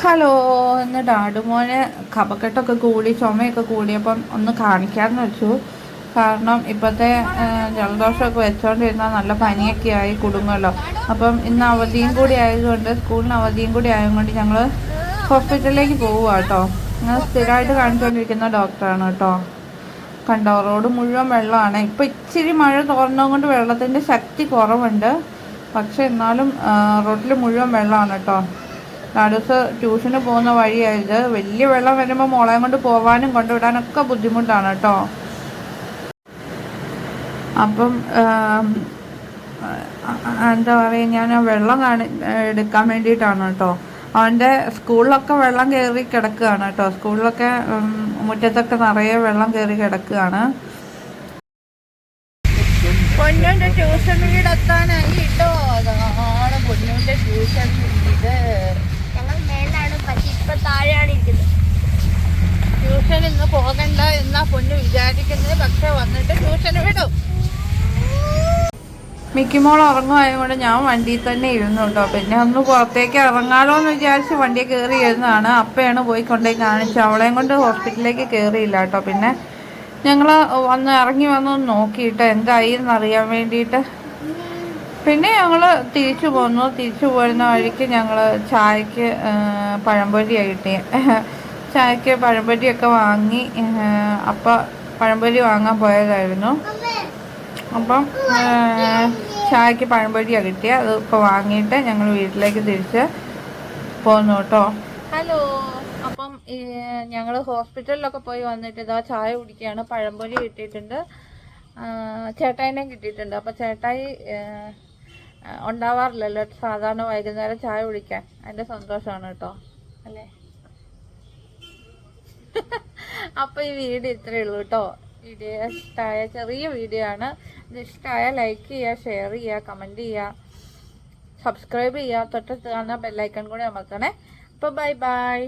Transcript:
Hello ഇന്ന് ഡാഡുമോന് കപക്കെട്ടൊക്കെ കൂടി ചുമയൊക്കെ കൂടിയപ്പം ഒന്ന് കാണിക്കാമെന്ന് വെച്ചു. കാരണം ഇപ്പോഴത്തെ ജലദോഷമൊക്കെ വെച്ചോണ്ടിരുന്നാൽ നല്ല പനിയൊക്കെ ആയി കുടുങ്ങുമല്ലോ അപ്പം ഇന്ന് അവധിയും കൂടി ആയതുകൊണ്ട് സ്കൂളിന് അവധിയും കൂടി ആയതുകൊണ്ട് ഞങ്ങൾ ഹോസ്പിറ്റലിലേക്ക് പോവുക കേട്ടോ ഞങ്ങൾ സ്ഥിരമായിട്ട് കാണിച്ചുകൊണ്ടിരിക്കുന്ന ഡോക്ടറാണ് കേട്ടോ കണ്ടോ റോഡ് മുഴുവൻ വെള്ളമാണ്. ഇപ്പം ഇച്ചിരി മഴ തോർന്നതുകൊണ്ട് വെള്ളത്തിന്റെ ശക്തി കുറവുണ്ട്. പക്ഷെ എന്നാലും റോഡിൽ മുഴുവൻ വെള്ളമാണ് കേട്ടോ നാടൂസ് ട്യൂഷന് പോകുന്ന വഴിയായത്. വലിയ വെള്ളം വരുമ്പോൾ മോളെയും കൊണ്ട് പോകാനും കൊണ്ടുവിടാനൊക്കെ ബുദ്ധിമുട്ടാണ് കേട്ടോ. അപ്പം എന്താ പറയുക ഞാൻ വെള്ളം കാണി എടുക്കാൻ വേണ്ടിയിട്ടാണ് കേട്ടോ. അവന്റെ സ്കൂളിലൊക്കെ വെള്ളം കയറി കിടക്കുകയാണ് കേട്ടോ. സ്കൂളിലൊക്കെ മുറ്റത്തൊക്കെ നിറയെ വെള്ളം കയറി കിടക്കുകയാണ്. പൊന്നുന്റെ ട്യൂഷൻ വീട് എത്താനായി കേട്ടോ അതാണ് പൊന്നുന്റെ ട്യൂഷൻ വീട് ഞങ്ങൾ മേലാണ് പക്ഷെ ഇപ്പൊ താഴെയാണ് ഇരിക്കുന്നത് ട്യൂഷൻ ഇന്ന് പോകണ്ട എന്നാ പൊന്നു വിചാരിക്കുന്നത് പക്ഷെ വന്നിട്ട് ട്യൂഷൻ വിടും മിക്കിമോൾ ഉറങ്ങുമായതുകൊണ്ട് ഞാൻ വണ്ടിയിൽ തന്നെ ഇരുന്നു കേട്ടോ. പിന്നെ ഒന്ന് പുറത്തേക്ക് ഇറങ്ങാലോ എന്ന് വിചാരിച്ച് വണ്ടിയിൽ കയറി ഇരുന്നതാണ്. അപ്പയാണ് പോയി കൊണ്ടുപോയി കാണിച്ചു അവളെയും കൊണ്ട് ഹോസ്പിറ്റലിലേക്ക് കയറിയില്ല കേട്ടോ. പിന്നെ ഞങ്ങൾ വന്ന് ഇറങ്ങി വന്ന് നോക്കിയിട്ട് എന്തായി എന്നറിയാൻ വേണ്ടിയിട്ട്. പിന്നെ ഞങ്ങൾ തിരിച്ചു പോന്നു. തിരിച്ചു പോരുന്ന വഴിക്ക് ഞങ്ങൾ ചായക്ക് ആ, കിട്ടി ചായക്ക് പഴംപൊരിയൊക്കെ വാങ്ങി അപ്പം പഴംപൊരി വാങ്ങാൻ പോയതായിരുന്നു. അപ്പം ചായക്ക് പഴംപൊരിയാണ് കിട്ടിയത് അത് ഇപ്പോൾ വാങ്ങിയിട്ട് ഞങ്ങൾ വീട്ടിലേക്ക് തിരിച്ച് പോന്നു കേട്ടോ ഹലോ. അപ്പം ഞങ്ങൾ ഹോസ്പിറ്റലിലൊക്കെ പോയി വന്നിട്ട് ഇതാ ചായ കുടിക്കുകയാണ് പഴംപൊരി കിട്ടിയിട്ടുണ്ട്. ചേട്ടായിനെ കിട്ടിയിട്ടുണ്ട്. അപ്പോൾ ചേട്ടായി ഉണ്ടാവാറില്ലല്ലോ. സാധാരണ വൈകുന്നേരം ചായ കുടിക്കാൻ. അതിന്റെ സന്തോഷമാണ് കേട്ടോ. അല്ലേ? അപ്പോൾ ഈ വീട് ഇത്രയേ ഉള്ളൂ കേട്ടോ. വീഡിയോ ഇഷ്ടമായ ചെറിയ വീഡിയോ ആണ്. ഇത് ഇഷ്ടമായ ലൈക്ക് ചെയ്യുക ഷെയർ ചെയ്യുക കമന്റ് ചെയ്യുക സബ്സ്ക്രൈബ് ചെയ്യുക. തൊട്ടടുത്ത് കാണുന്ന ബെല്ലൈക്കൺ കൂടി അമർത്തണേ. അപ്പോൾ ബൈ ബൈ